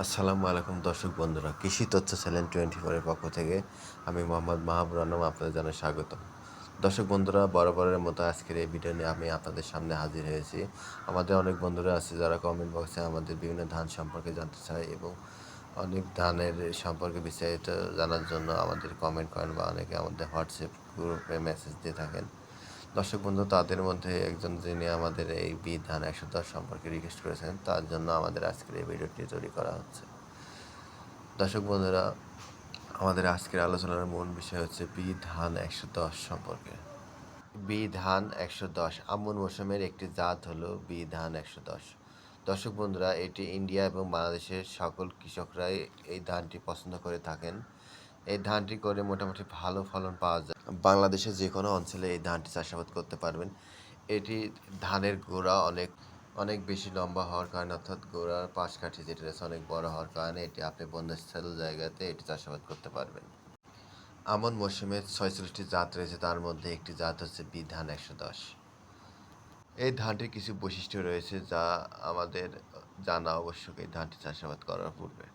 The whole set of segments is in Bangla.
আসসালামু আলাইকুম দর্শক বন্ধুরা, কৃষি তথ্য চ্যানেল টোয়েন্টি ফোরের পক্ষ থেকে আমি মোহাম্মদ মাহবুর আলম আপনাদের জানাই স্বাগত দর্শক বন্ধুরা, বরাবরের মতো আজকের এই ভিডিও নিয়ে আমি আপনাদের সামনে হাজির হয়েছি। আমাদের অনেক বন্ধুরা আছে যারা কমেন্ট বক্সে আমাদের বিভিন্ন ধান সম্পর্কে জানতে চায় এবং অনেক ধানের সম্পর্কে বিস্তারিত জানার জন্য আমাদের কমেন্ট করেন বা অনেকে আমাদের হোয়াটসঅ্যাপ গ্রুপে মেসেজ দিয়ে থাকেন। দর্শক বন্ধু, তাদের মধ্যে একজন যিনি আমাদের এই বি ধান একশো দশ সম্পর্কে রিকোয়েস্ট করেছেন, তার জন্য আমাদের আজকের এই ভিডিওটি তৈরি করা হচ্ছে। দর্শক বন্ধুরা, আমাদের আজকের আলোচনার মূল বিষয় হচ্ছে বি ধান একশো দশ সম্পর্কে। বি ধান একশো দশ আমন মৌসুমের একটি জাত হলো বি ধান একশো দশ। দর্শক বন্ধুরা, এটি ইন্ডিয়া এবং বাংলাদেশের সকল কৃষকরাই এই ধানটি পছন্দ করে থাকেন। এই ধানটি করে মোটামুটি ভালো ফলন পাওয়া যায়। বাংলাদেশের যে কোনো অঞ্চলে এই ধানটি চাষাবাদ করতে পারবেন। এটি ধানের গোড়া অনেক অনেক বেশি লম্বা হওয়ার কারণে, অর্থাৎ গোড়ার পাশ কাঠি যেটা রয়েছে অনেক বড় হওয়ার কারণে এটি আপনি বন্যস্থল জায়গাতে এটি চাষাবাদ করতে পারবেন। আমন মৌসুমে ছয়চল্লিশটি জাত রয়েছে, তার মধ্যে একটি জাত হচ্ছে বি ধান একশো দশ। এই ধানটির কিছু বৈশিষ্ট্য রয়েছে যা আমাদের জানা আবশ্যক এই ধানটি চাষাবাদ করার পূর্বে।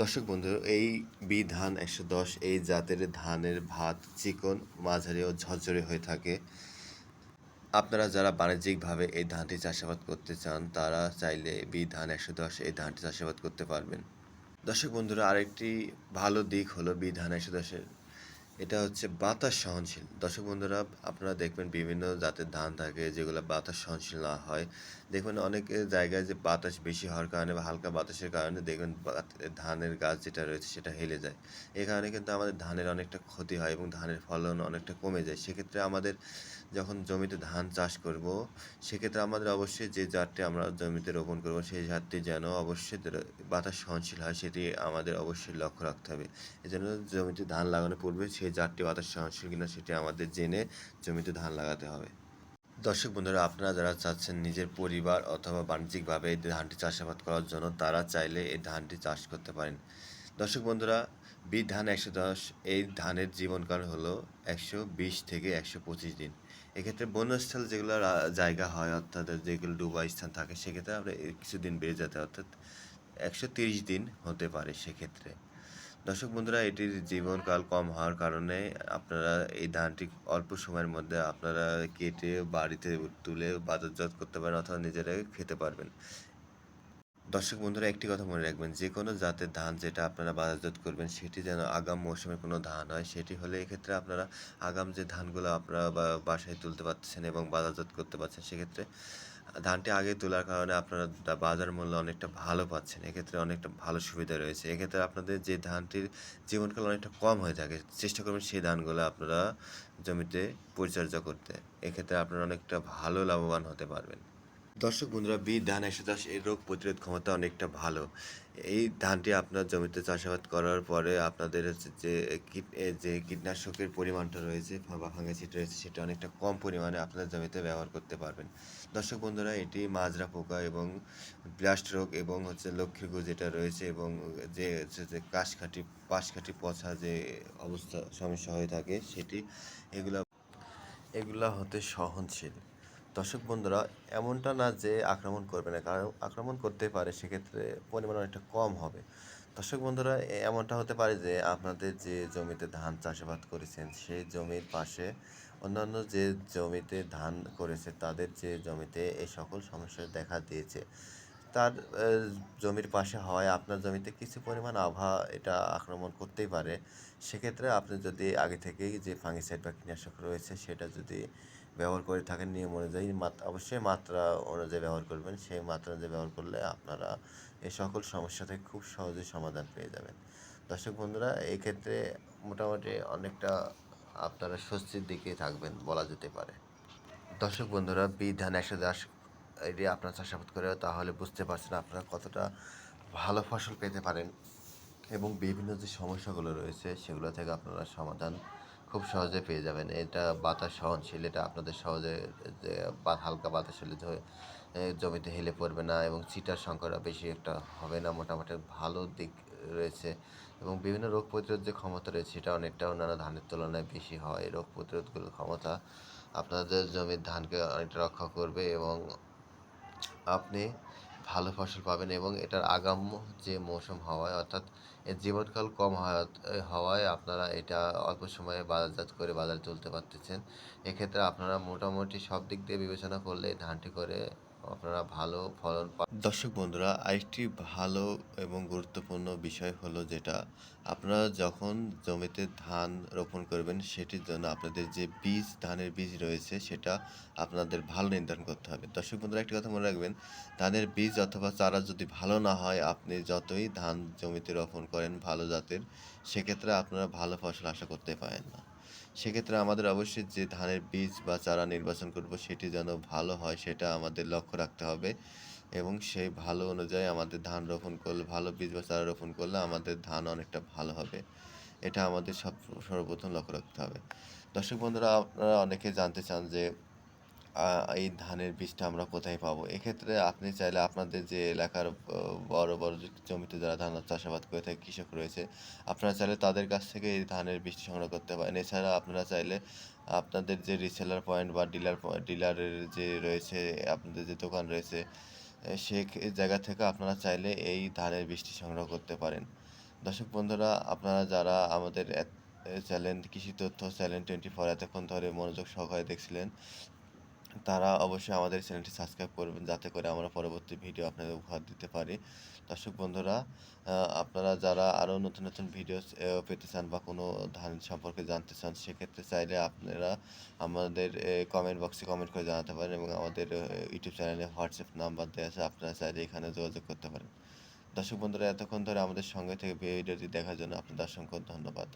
দর্শক বন্ধু, এই বি ধান একশো দশ, এই জাতের ধানের ভাত চিকন, মাঝারি ও ঝরঝরে হয়ে থাকে। আপনারা যারা বাণিজ্যিকভাবে এই ধানটি চাষাবাদ করতে চান, তারা চাইলে বি ধান একশো দশ এই ধানটি চাষাবাদ করতে পারবেন। দর্শক বন্ধুরা, আরেকটি ভালো দিক হলো বি ধান একশো দশের এটা হচ্ছে বাতাস সহনশীল। দর্শক বন্ধুরা, আপনারা দেখবেন বিভিন্ন জাতের ধান থাকে যেগুলো বাতাস সহনশীল না হয়। দেখবেন অনেক জায়গায় যে বাতাস বেশি হওয়ার কারণে বা হালকা বাতাসের কারণে দেখবেন ধানের গাছ যেটা রয়েছে সেটা হেলে যায়। এই কারণে কিন্তু আমাদের ধানের অনেকটা ক্ষতি হয় এবং ধানের ফলন অনেকটা কমে যায়। সেক্ষেত্রে আমাদের যখন জমিতে ধান চাষ করব, সেক্ষেত্রে আমাদের অবশ্যই যে জাতটি আমরা জমিতে রোপণ করব, সেই জাতটি যেন অবশ্যই বাতাস সহনশীল হয়, সেটি আমাদের অবশ্যই লক্ষ্য রাখতে হবে। এজন্য জমিতে ধান লাগানোর পূর্বে সেই জাতটি বাতাস সহনশীল কিনা সেটি আমাদের জেনে জমিতে ধান লাগাতে হবে। দর্শক বন্ধুরা, আপনারা যারা চাচ্ছেন নিজের পরিবার অথবা বাণিজ্যিকভাবে এই ধানটি চাষাবাদ করার জন্য, তারা চাইলে এই ধানটি চাষ করতে পারেন। দর্শক বন্ধুরা বি ধান একশো দশ, এই ধানের জীবনকাল হলো একশো বিশ থেকে একশো পঁচিশ দিন। এক্ষেত্রে বন্যস্থল যেগুলো জায়গা হয়, অর্থাৎ যেগুলো ডুবা স্থান থাকে, সেক্ষেত্রে আমরা কিছুদিন বেড়ে যেতে, অর্থাৎ একশো তিরিশ দিন হতে পারে সেক্ষেত্রে। দর্শক বন্ধুরা, এটির জীবনকাল কম হওয়ার কারণে আপনারা এই ধানটি অল্প সময়ের মধ্যে আপনারা কেটে বাড়িতে তুলে বাজারজাত করতে পারেন অথবা নিজেরাই খেতে পারবেন। দর্শক বন্ধুরা, একটি কথা মনে রাখবেন, যে কোনো জাতের ধান যেটা আপনারা বাজারজাত করবেন, সেটি যেন আগাম মৌসুমে কোনো ধান হয়, সেটি হলে এক্ষেত্রে আপনারা আগাম যে ধানগুলো আপনারা বাসায় তুলতে পারছেন এবং বাজারজাত করতে পারছেন, সেক্ষেত্রে ধানটি আগে তোলার কারণে আপনারা বাজার মূল্য অনেকটা ভালো পাচ্ছেন, এক্ষেত্রে অনেকটা ভালো সুবিধা রয়েছে। এক্ষেত্রে আপনাদের যে ধানটির জীবনকাল অনেকটা কম হয়ে থাকে, চেষ্টা করবেন সেই ধানগুলো আপনারা জমিতে পরিচর্যা করতে। এক্ষেত্রে আপনারা অনেকটা ভালো লাভবান হতে পারবেন। দর্শক বন্ধুরা, বি ধান একশো চাষ এর রোগ প্রতিরোধ ক্ষমতা অনেকটা ভালো। এই ধানটি আপনার জমিতে চাষাবাদ করার পরে আপনাদের হচ্ছে যে যে কীটনাশকের পরিমাণটা রয়েছে বা ফাঙ্গাসিড রয়েছে, সেটা অনেকটা কম পরিমাণে আপনার জমিতে ব্যবহার করতে পারবেন। দর্শক বন্ধুরা, এটি মাজরা পোকা এবং ব্লাস্ট রোগ এবং হচ্ছে লক্ষ্মীগু যেটা রয়েছে এবং যে হচ্ছে যে কাশকাঠি, পাশকাঠি পচা যে অবস্থা, সমস্যা হয়ে থাকে, সেটি এগুলা এগুলা হতে সহনশীল। দর্শক বন্ধুরা, এমনটা না যে আক্রমণ করবে না, কারণ আক্রমণ করতে পারে, সেক্ষেত্রে পরিমাণ অনেকটা কম হবে। দর্শক বন্ধুরা এমনটা হতে পারে যে আপনাদের যে জমিতে ধান চাষাবাদ করেছেন, সেই জমির পাশে অন্যান্য যে জমিতে ধান করেছে, তাদের যে জমিতে এই সকল সমস্যা দেখা দিয়েছে, তার জমির পাশে হয় আপনার জমিতে কিছু পরিমাণ আবহাওয়া এটা আক্রমণ করতেই পারে। সেক্ষেত্রে আপনি যদি আগে থেকেই যে ফাঙ্গিসাইড বা কীটনাশক রয়েছে, সেটা যদি ব্যবহার করে থাকেন নিয়ম অনুযায়ী মাত্রা অবশ্যই মাত্রা অনুযায়ী ব্যবহার করবেন। সেই মাত্রা অনুযায়ী ব্যবহার করলে আপনারা এই সকল সমস্যা থেকে খুব সহজেই সমাধান পেয়ে যাবেন। দর্শক বন্ধুরা, এই ক্ষেত্রে মোটামুটি অনেকটা আপনারা স্বস্তির দিকে থাকবেন বলা যেতে পারে। দর্শক বন্ধুরা বি ধান একশো দাস এটি আপনার চাষাবাদ করে, তাহলে বুঝতে পারছেন আপনারা কতটা ভালো ফসল পেতে পারেন এবং বিভিন্ন যে সমস্যাগুলো রয়েছে, সেগুলো থেকে আপনারা সমাধান খুব সহজে পেয়ে যাবেন। এটা বাতাস সহনশীল, এটা আপনাদের সহজে হালকা বাতাস হলে জমিতে হেলে পড়বে না এবং চিটার সংখ্যাটা বেশি একটা হবে না। মোটামুটি ভালো দিক রয়েছে এবং বিভিন্ন রোগ প্রতিরোধ যে ক্ষমতা রয়েছে, সেটা অনেকটা অন্যান্য ধানের তুলনায় বেশি হয়। রোগ প্রতিরোধগুলো ক্ষমতা আপনাদের জমির ধানকে অনেকটা রক্ষা করবে এবং আপনি ভালো ফসল পাবেন এবং এটার আগাম যে মৌসুম হওয়ায়, অর্থাৎ এর জীবনকাল কম হওয়া হওয়ায় আপনারা এটা অল্প সময়ে বাজারজাত করে বাজারে তুলতে পারতেছেন। এক্ষেত্রে আপনারা মোটামুটি সব দিক দিয়ে বিবেচনা করলে ধানটি করে আপনারা ভালো ফলন দর্শক বন্ধুরা, আরেকটি ভালো এবং গুরুত্বপূর্ণ বিষয় হলো যেটা, আপনারা যখন জমিতে ধান রোপণ করবেন, সেটির জন্য আপনাদের যে বীজ, ধানের বীজ রয়েছে, সেটা আপনাদের ভালো নির্ধারণ করতে হবে। দর্শক বন্ধুরা, একটি কথা মনে রাখবেন, ধানের বীজ অথবা চারা যদি ভালো না হয়, আপনি যতই ধান জমিতে রোপণ করেন ভালো জাতের, সেক্ষেত্রে আপনারা ভালো ফসল আশা করতে পারেন না। সেক্ষেত্রে আমাদের অবশ্যই যে ধানের বীজ বা চারা নির্বাচন করব, সেটি যেন ভালো হয়, সেটা আমাদের লক্ষ্য রাখতে হবে। এবং সেই ভালো অনুযায়ী আমাদের ধান রোপণ করলে, ভালো বীজ বা চারা রোপণ করলে আমাদের ধান অনেকটা ভালো হবে। এটা আমাদের সব, সর্বপ্রথম লক্ষ্য রাখতে হবে। দর্শক বন্ধুরা, আপনারা অনেকে জানতে চান যে এই ধানের বীজটা আমরা কোথায় পাবো? এক্ষেত্রে আপনি চাইলে আপনাদের যে এলাকার বড় বড় জমিতে যারা ধান চাষাবাদ করে থাকে, কৃষক রয়েছে, আপনারা চাইলে তাদের কাছ থেকে এই ধানের বীজটি সংগ্রহ করতে পারেন। এছাড়া আপনারা চাইলে আপনাদের যে রিসেলার পয়েন্ট বা ডিলার ডিলারের যে রয়েছে, আপনাদের যে দোকান রয়েছে সে জায়গা থেকে আপনারা চাইলে এই ধানের বীজটি সংগ্রহ করতে পারেন। দর্শক বন্ধুরা, আপনারা যারা আমাদের চ্যানেল কৃষি তথ্য চ্যানেল টোয়েন্টি ফোর এতক্ষণ ধরে মনোযোগ সহকারে দেখছিলেন তারা অবশ্যই আমাদের চ্যানেলটি সাবস্ক্রাইব করবেন যাতে করে আমরা পরবর্তী ভিডিও আপনাদের উপহার দিতে পারি। দর্শক বন্ধুরা আপনারা যারা আরও নতুন নতুন ভিডিও পেতে চান বা কোনো ধান সম্পর্কে জানতে চান, সেক্ষেত্রে চাইলে আপনারা আমাদের কমেন্ট বক্সে কমেন্ট করে জানাতে পারেন এবং আমাদের ইউটিউব চ্যানেলে হোয়াটসঅ্যাপ নাম্বার দেওয়া আছে, আপনারা চাইলে এখানে যোগাযোগ করতে পারেন। দর্শক বন্ধুরা, এতক্ষণ ধরে আমাদের সঙ্গে থেকে ভিডিওটি দেখার জন্য আপনাদের অসংখ্য ধন্যবাদ।